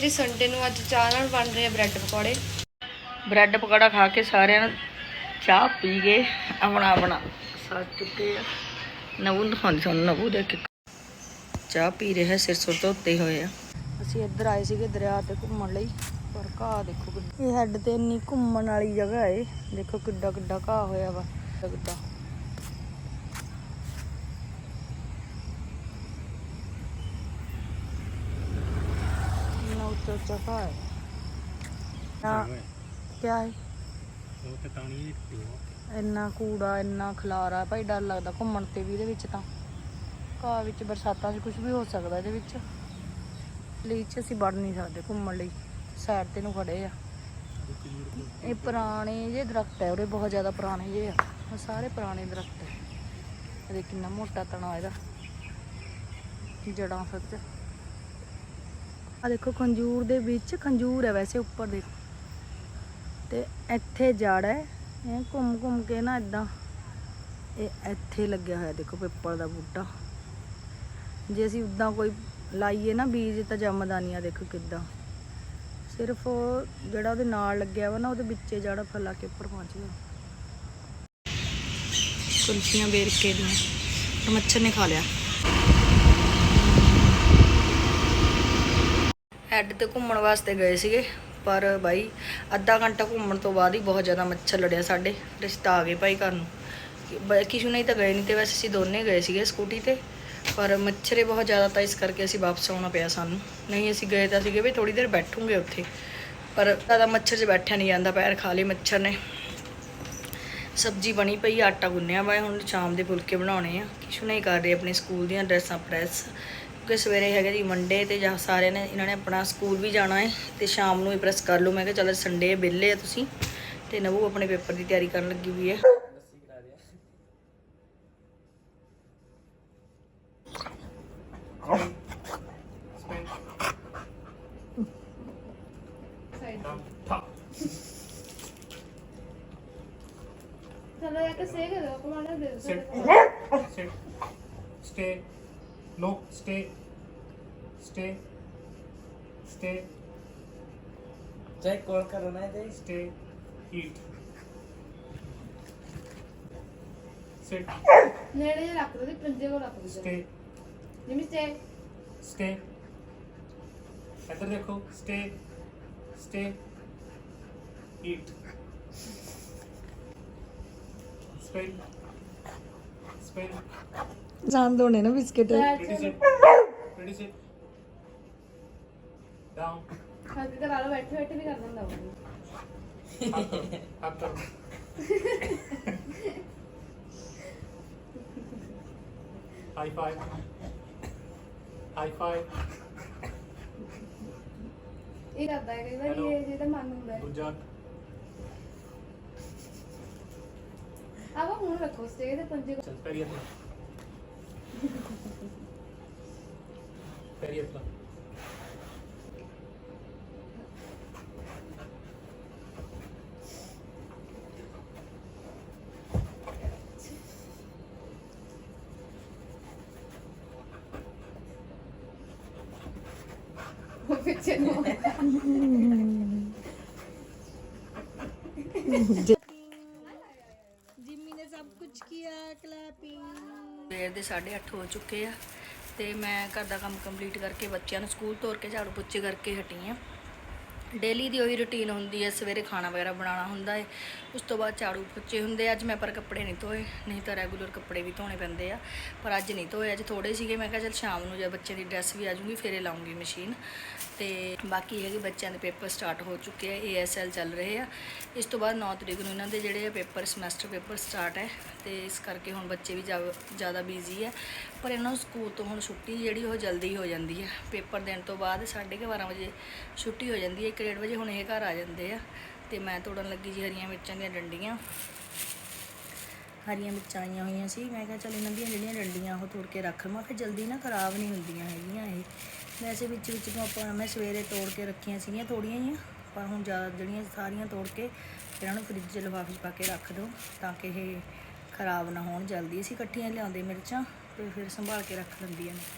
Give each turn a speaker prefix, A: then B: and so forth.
A: ਜੀ ਸੰਡੇ ਨੂੰ ਅੱਜ ਚਾਹ ਨਾਲ ਬਣ ਰਹੇ ਆ ਬ੍ਰੈਡ ਪਕੌੜੇ।
B: ਬ੍ਰੈਡ ਪਕੌੜਾ ਖਾ ਕੇ ਸਾਰਿਆਂ ਨੇ ਚਾਹ ਪੀ ਕੇ ਆਪਣਾ ਆਪਣਾ ਸਾਥ ਚੁੱਕੇ ਆ। ਨਵੂ ਦਿਖਾਉਂਦੀ ਤੁਹਾਨੂੰ ਨਵੂ ਦੇ ਕੇ। ਚਾਹ ਪੀ ਰਿਹਾ ਸਿਰ ਸੁਰ ਧੋਤੇ ਹੋਏ ਆ। ਅਸੀਂ ਇੱਧਰ ਆਏ ਸੀਗੇ ਦਰਿਆ ਤੇ ਘੁੰਮਣ ਲਈ ਪਰ ਘਾਹ ਦੇਖੋ ਇਹ ਹੈੱਡ ਤੇ ਇੰਨੀ ਘੁੰਮਣ ਵਾਲੀ ਜਗ੍ਹਾ ਏ। ਦੇਖੋ ਕਿੱਡਾ ਕਿੱਡਾ ਘਾਹ ਹੋਇਆ ਵਾ। ਲੱਗਦਾ। ਨਾ ਉੱਚਾ ਉੱਚਾ ਘਾਹ ਹੈ ਨਾ ਕਿਆ ਹੈ ਇੰਨਾ ਕੂੜਾ ਇੰਨਾ ਖਲਾਰਾ ਭਾਈ ਡਰ ਲੱਗਦਾ ਘੁੰਮਣ ਤੇ ਵੀ ਇਹਦੇ ਵਿੱਚ ਤਾਂ। ਘਾਹ ਵਿੱਚ ਬਰਸਾਤਾਂ 'ਚ ਕੁਝ ਵੀ ਹੋ ਸਕਦਾ ਇਹਦੇ ਵਿੱਚ। ਲਈ 'ਚ ਅਸੀਂ ਵੜ ਨਹੀਂ ਸਕਦੇ ਘੁੰਮਣ ਲਈ। ਸਾਈਡ ਤੇ ਨੂੰ ਖੜੇ ਆ। ਇਹ ਪੁਰਾਣੇ ਜੇ ਦਰਖਤ ਹੈ ਉਰੇ ਬਹੁਤ ਜ਼ਿਆਦਾ ਪੁਰਾਣੇ ਜੇ ਆ। ਸਾਰੇ ਪੁਰਾਣੇ ਦਰਖਤ ਹੈ ਇਹਦੇ ਕਿੰਨਾ ਮੋਟਾ ਤਣਾ ਇਹਦਾ। ਜੜਾਂ ਸੱਚ। ਆ ਦੇਖੋ ਖੰਜੂਰ ਦੇ ਵਿੱਚ ਖੰਜੂਰ ਹੈ ਵੈਸੇ ਉੱਪਰ ਦੇਖੋ ਤੇ ਇੱਥੇ ਜੜ ਹੈ, ਇਹ ਘੁੰਮ ਘੁੰਮ ਕੇ ਨਾ ਇਦਾਂ ਇਹ ਇੱਥੇ ਲੱਗਿਆ ਹੋਇਆ, ਦੇਖੋ ਪਿੱਪਲ ਦਾ ਬੂਟਾ। ਜੇ ਅਸੀਂ ਉਦਾਂ ਕੋਈ ਲਾਈਏ ਨਾ ਬੀਜ ਤਾਂ ਜੰਮਦਾ ਨਹੀਂ ਆ ਦੇਖੋ ਕਿੱਦਾਂ। ਸਿਰਫ ਉਹ ਜਿਹੜਾ ਉਹਦੇ ਨਾਲ ਲੱਗਿਆ ਵਾ ਨਾ, ਉਹਦੇ ਵਿੱਚੇ ਜੜ ਫਲਾ ਕੇ ਉੱਪਰ ਪਹੁੰਚ ਗਿਆ। ਕੁਲਫੀਆਂ ਵੇਰਕੇ ਦੀਆਂ, ਮੱਛਰ ਨੇ ਖਾ ਲਿਆ। ਐਡ ਤੇ ਘੁੰਮਣ ਵਾਸਤੇ ਗਏ ਸੀਗੇ, ਪਰ ਬਾਈ ਅੱਧਾ ਘੰਟਾ ਘੁੰਮਣ ਤੋਂ ਬਾਅਦ ਹੀ ਬਹੁਤ ਜ਼ਿਆਦਾ ਮੱਛਰ ਲੜਿਆ ਸਾਡੇ, ਰਿਸ਼ਤਾ ਆ ਗਏ ਭਾਈ ਘਰ ਨੂੰ। ਬ- ਕਿਸ਼ੂ ਨਹੀਂ ਤਾਂ ਗਏ ਨਹੀਂ ਤੇ ਵੈਸੇ ਅਸੀਂ ਦੋਨੇ ਗਏ ਸੀਗੇ ਸਕੂਟੀ ਤੇ, ਪਰ ਮੱਛਰੇ ਬਹੁਤ ਜ਼ਿਆਦਾ ਤਾਂ ਇਸ ਕਰਕੇ ਅਸੀਂ ਵਾਪਸ ਆਉਣਾ ਪਿਆ ਸਾਨੂੰ। ਨਹੀਂ ਅਸੀਂ ਗਏ ਤਾਂ ਸੀਗੇ ਵੀ ਥੋੜੀ ਦੇਰ ਬੈਠੂਗੇ ਉੱਥੇ, ਪਰ ਜ਼ਿਆਦਾ ਮੱਛਰ 'ਚ ਬੈਠਿਆ ਨਹੀਂ ਜਾਂਦਾ, ਪੈਰ ਖਾ ਲਏ ਮੱਛਰ ਨੇ। ਸਬਜ਼ੀ ਬਣੀ ਪਈ ਆਟਾ ਗੁੰਨਿਆ ਵਾ, ਹੁਣ ਸ਼ਾਮ ਦੇ ਫੁਲਕੇ ਬਣਾਉਣੇ ਆ। ਕਿਸ਼ੂ ਨਹੀਂ ਕਰ ਰਹੀ, ਆਪਣੇ ਸਕੂਲ ਦੀਆਂ ਡਰੈਸਾਂ, ਪ੍ਰੈਸ ਕਿਉਂਕਿ ਸਵੇਰੇ ਹੈਗਾ ਜੀ ਮੰਡੇ ਤੇ ਜਾਂ ਸਾਰਿਆਂ ਨੇ ਇਹਨਾਂ ਨੇ ਆਪਣਾ ਸਕੂਲ ਵੀ ਜਾਣਾ ਹੈ ਤੇ ਸ਼ਾਮ ਨੂੰ ਹੀ ਪ੍ਰੈਸ ਕਰ ਲਓ। ਮੈਂ ਕਿਹਾ ਚਲੋ ਸੰਡੇ ਵਿਹਲੇ ਆ ਤੁਸੀਂ ਤੇ ਨਵੂ ਆਪਣੇ ਪੇਪਰ ਦੀ ਤਿਆਰੀ ਕਰਨ ਲੱਗੀ ਹੋਈ ਹੈ।
A: ਚਲੋ ਇੱਕ ਸੇਕ ਦੇ ਦੇ.
C: Stay. No. Stay. Stay. Stay.
D: Check call करना है देख
C: Stay. Eat. Sit.
A: ਨੇੜੇ ਜਿਹਾ ਰੱਖ ਦਿਓ ਤੇ ਪੰਜੇ ਕੋਲ ਰੱਖ ਦਿਓ
C: Stay.
A: ਜਿਮੀ ਸਟੇ
C: Stay. ਇੱਧਰ ਦੇਖੋ Stay. Stay. Eat. Spin. Spin.
B: ਜਾਨ ਦੋਣੇ ਨਾ ਬਿਸਕਟ.
C: Ready sit. Down.
A: ਹੱਥ ਤੇ ਲਾ ਲਓ ਬੈਠੇ ਬੈਠੇ ਵੀ ਕਰ ਦਿੰਦਾ ਉਹ
C: Up. Up. High five. High five.
A: ਇਹ ਕਰਦਾ ਹੈ ਕਈ ਵਾਰੀ
C: Hello.
A: ਇਹ ਜਿਹਦਾ ਮਨ ਹੁੰਦਾ ਹੈ
C: ਦੂਜਾ
A: ਆਵਾ ਹੁਣ ਰੱਖੋ ਸਟੇ ਤੇ ਪੰਜੇ ਕੋਲ
C: ਚੱਲ ਪੈਰੀ ਹੱਥ ਪੈਰੀ ਹੱਥ
A: ਉਹ ਪਿੱਛੇ ਨੂੰ
B: ਜਿੰਮੀ ਨੇ ਸਭ ਕੁਝ ਕੀਤਾ ਕਲੈਪਿੰਗ ਸਵੇਰ ਦੇ 8:30 ਹੋ ਚੁੱਕੇ ਆ ਤੇ ਮੈਂ ਘਰ ਦਾ ਕੰਮ ਕੰਪਲੀਟ ਕਰਕੇ ਬੱਚਿਆਂ ਨੂੰ ਸਕੂਲ ਤੋਰ ਕੇ ਝਾੜੂ ਪੋਚੇ ਕਰਕੇ ਹਟੀ ਆ। ਡੇਲੀ ਦੀ ਉਹੀ ਰੁਟੀਨ ਹੁੰਦੀ ਹੈ, ਸਵੇਰੇ ਖਾਣਾ ਵਗੈਰਾ ਬਣਾਉਣਾ ਹੁੰਦਾ ਹੈ। ਉਸ ਤੋਂ ਬਾਅਦ ਝਾੜੂ ਪੋਚੇ ਹੁੰਦੇ ਆ। ਅੱਜ ਮੈਂ ਪਰ ਕੱਪੜੇ ਨਹੀਂ ਧੋਏ, ਨਹੀਂ ਤਾਂ ਰੈਗੂਲਰ ਕੱਪੜੇ ਵੀ ਧੋਣੇ ਪੈਂਦੇ ਆ। ਪਰ ਅੱਜ ਨਹੀਂ ਧੋਏ, ਅੱਜ ਥੋੜੇ ਸੀਗੇ। ਮੈਂ ਕਿਹਾ ਚਲ ਸ਼ਾਮ ਨੂੰ ਜੇ ਬੱਚੇ ਦੀ ਡਰੈਸ ਵੀ ਆ ਜੂਗੀ ਫੇਰੇ ਲਾਉਂਗੀ ਮਸ਼ੀਨ ਤੇ ਬਾਕੀ ਹੈਗੇ ਬੱਚਿਆਂ ਦੇ ਪੇਪਰ ਸਟਾਰਟ ਹੋ ਚੁੱਕੇ ਆ ਏਐਸਐਲ ਚੱਲ ਰਹੇ ਆ। ਇਸ ਤੋਂ ਬਾਅਦ 9 ਤਰੀਕ ਨੂੰ ਇਹਨਾਂ ਦੇ ਜਿਹੜੇ ਆ ਪੇਪਰ, ਸਮੈਸਟਰ ਪੇਪਰ ਸਟਾਰਟ ਹੈ ਤੇ ਇਸ ਕਰਕੇ ਹੁਣ ਬੱਚੇ ਵੀ ਜਾ- ਜ਼ਿਆਦਾ ਬਿਜ਼ੀ ਹੈ ਪਰ ਇਹਨਾਂ ਨੂੰ ਸਕੂਲ ਤੋਂ ਹੁਣ ਛੁੱਟੀ ਜਿਹੜੀ ਉਹ ਜਲਦੀ ਹੋ ਜਾਂਦੀ ਹੈ ਪੇਪਰ ਦੇਣ ਤੋਂ ਬਾਅਦ 12:30 ਵਜੇ ਛੁੱਟੀ ਹੋ ਜਾਂਦੀ ਹੈ 1:30 ਵਜੇ ਹੁਣ ਇਹ ਘਰ ਆ ਜਾਂਦੇ ਆ। ਤੇ ਮੈਂ ਤੋੜਨ ਲੱਗੀ ਜੀ ਹਰੀਆਂ ਮਿਰਚਾਂ ਦੀਆਂ ਡੰਡੀਆਂ। ਹਰੀਆਂ ਮਿਰਚਾਂ ਆਈਆਂ ਹੋਈਆਂ ਸੀ। ਮੈਂ ਕਿਹਾ ਚਲ ਇਹਨਾਂ ਦੀਆਂ ਜਿਹੜੀਆਂ ਡੰਡੀਆਂ ਉਹ ਤੋੜ ਕੇ ਰੱਖ ਲਵਾਂ, ਫਿਰ ਜਲਦੀ ਨਾ ਖਰਾਬ ਨਹੀਂ ਹੁੰਦੀਆਂ ਹੈਗੀਆਂ ਇਹ। ਵੈਸੇ ਵਿੱਚ ਵਿੱਚ ਨੂੰ ਆਪਾਂ ਮੈਂ ਸਵੇਰੇ ਤੋੜ ਕੇ ਰੱਖੀਆਂ ਸੀਗੀਆਂ ਥੋੜੀਆਂ ਜਿਹੀਆਂ। ਪਰ ਹੁਣ ਜ਼ਿਆਦਾ ਜਿਹੜੀਆਂ ਸਾਰੀਆਂ ਤੋੜ ਕੇ ਇਹਨਾਂ ਨੂੰ ਫ੍ਰਿਜ 'ਚ ਲਿਫਾਫੇ ਪਾ ਕੇ ਰੱਖ ਦਿਓ ਤਾਂ ਕਿ ਇਹ ਖਰਾਬ ਨਾ ਹੋਣ। ਜਲਦੀ ਅਸੀਂ ਇਕੱਠੀਆਂ ਲਿਆਉਂਦੇ ਮਿਰਚਾਂ ਤੇ ਫਿਰ ਸੰਭਾਲ ਕੇ ਰੱਖ ਲੈਂਦੀਆਂ ਨੇ।